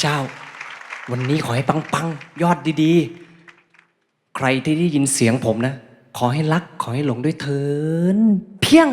เจ้า วันนี้ขอให้ปังๆ ยอดดีๆ ใครที่ได้ยินเสียงผมนะ ขอให้รักขอให้หลงด้วยเถินเพียง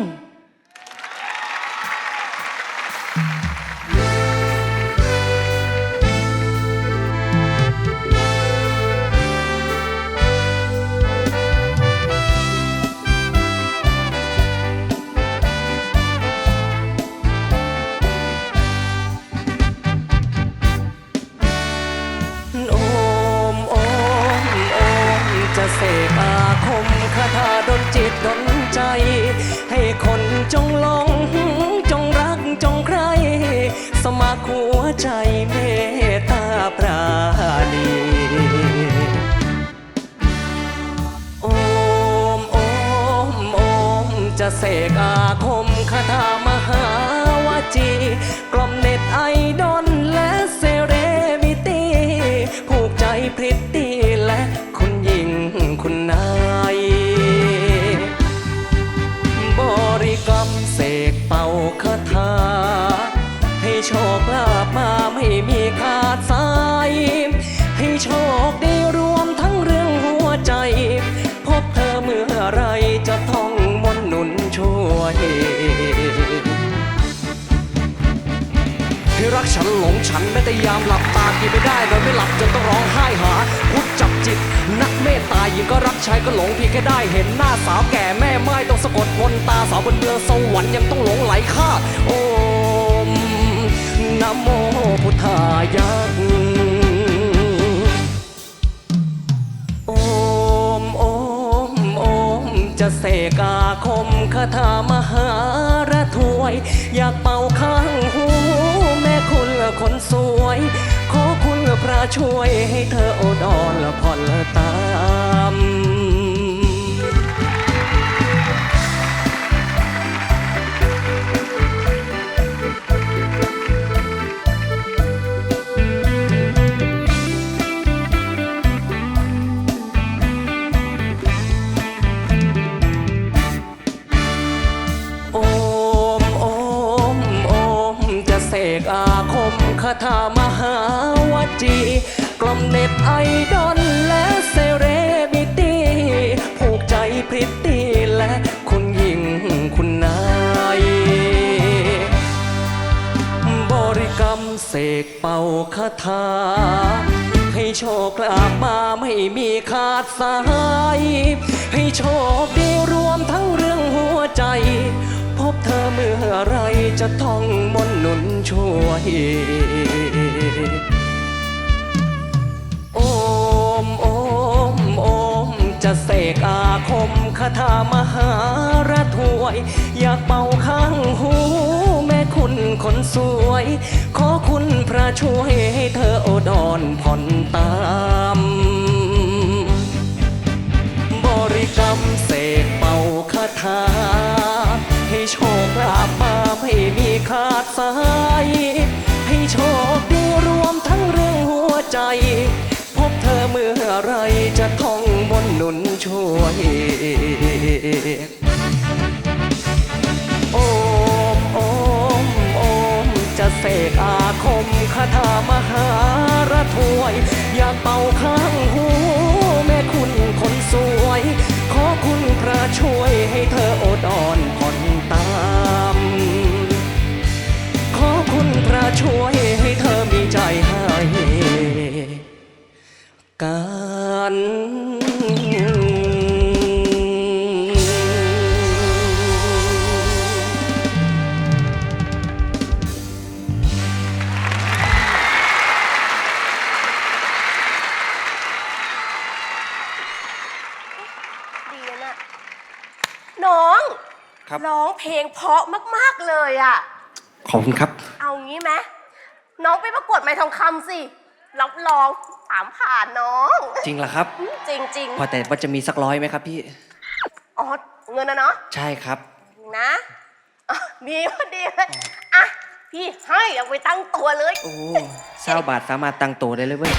คาถาดนจิตดนใจ ให้คนจงหลง จงรักจงใคร สมัครหัวใจเมตตาปราณีโอมโอมโอมจะเสกอาคมคาถามหาวจีกล่อม วยให้รักฉันหลงฉันแม้แต่ยามหลับตากินไม่ได้นอนไม่หลับจนต้องร้องไห้หาพุทธจับจิต นักเมตตาหญิงก็รักชายก็หลงเพียงแค่ได้เห็นหน้าสาวแก่แม่ไม้ต้องสะกดมนตาสาวบนเมืองสวรรค์ยังต้องหลงไหลข้าโอมนะโมพุทธายะโจะเสกอาคมคาถามหาระถวย อยากเป่าข้างหู แม่คุณคนสวย ขอคุณพระช่วยให้เธอโอดอนละผ่อนละตา กอาคมคาถามหาวจีกล่อมเน็ตไอดอลและเซเรมิตีผูกใจพริตตี้และคุณหญิงคุณนาย บริกรรมเสกเป่าคาถา ให้โชคลาภมาไม่มีขาดสาย ให้โชคดีรวมทั้งเรื่องหัวใจ พบเธอเมื่อไรจะท่องมนต์หนุน ช่วย โอมโอมโอม จะเสกอาคมคาถามหาระถวย อยากเป่าข้างหูแม่คุณคนสวย ขอคุณพระช่วยให้เธอโอดอนผ่อนตามบริกรรมเสกเป่าคาถาให้โชคลาภมาไม่มีขาดสาย ใจ พบเธอเมื่อไรจะท่องมนหนุนช่วย โอมโอมโอมจะเสกอาคมคาถามหาระถวย อยากเป่าข้างหูแม่คุณคนสวย ขอคุณพระช่วยให้เธออดอ่อนผ่อนตาม ขอคุณพระช่วย กันดีนะน่ะน้องครับ ร้องเพลงเพราะมาก ๆ เลยอะขอบคุณครับ เอางี้ไหมน้องไปประกวดไม้ทองคำสิ รับรอง ถามผ่านน้อง จริงเหรอครับ จริงจริงพอแต่ว่าจะมีสักร้อยไหมครับพี่ๆอ๋อเงินนะเนาะใช่ครับ นะอะมีพอดีเลยอะพี่ให้เอาไปตั้งตัวเลย โอ้เศร้าบาทสามารถตั้งตัวได้เลยเว้ย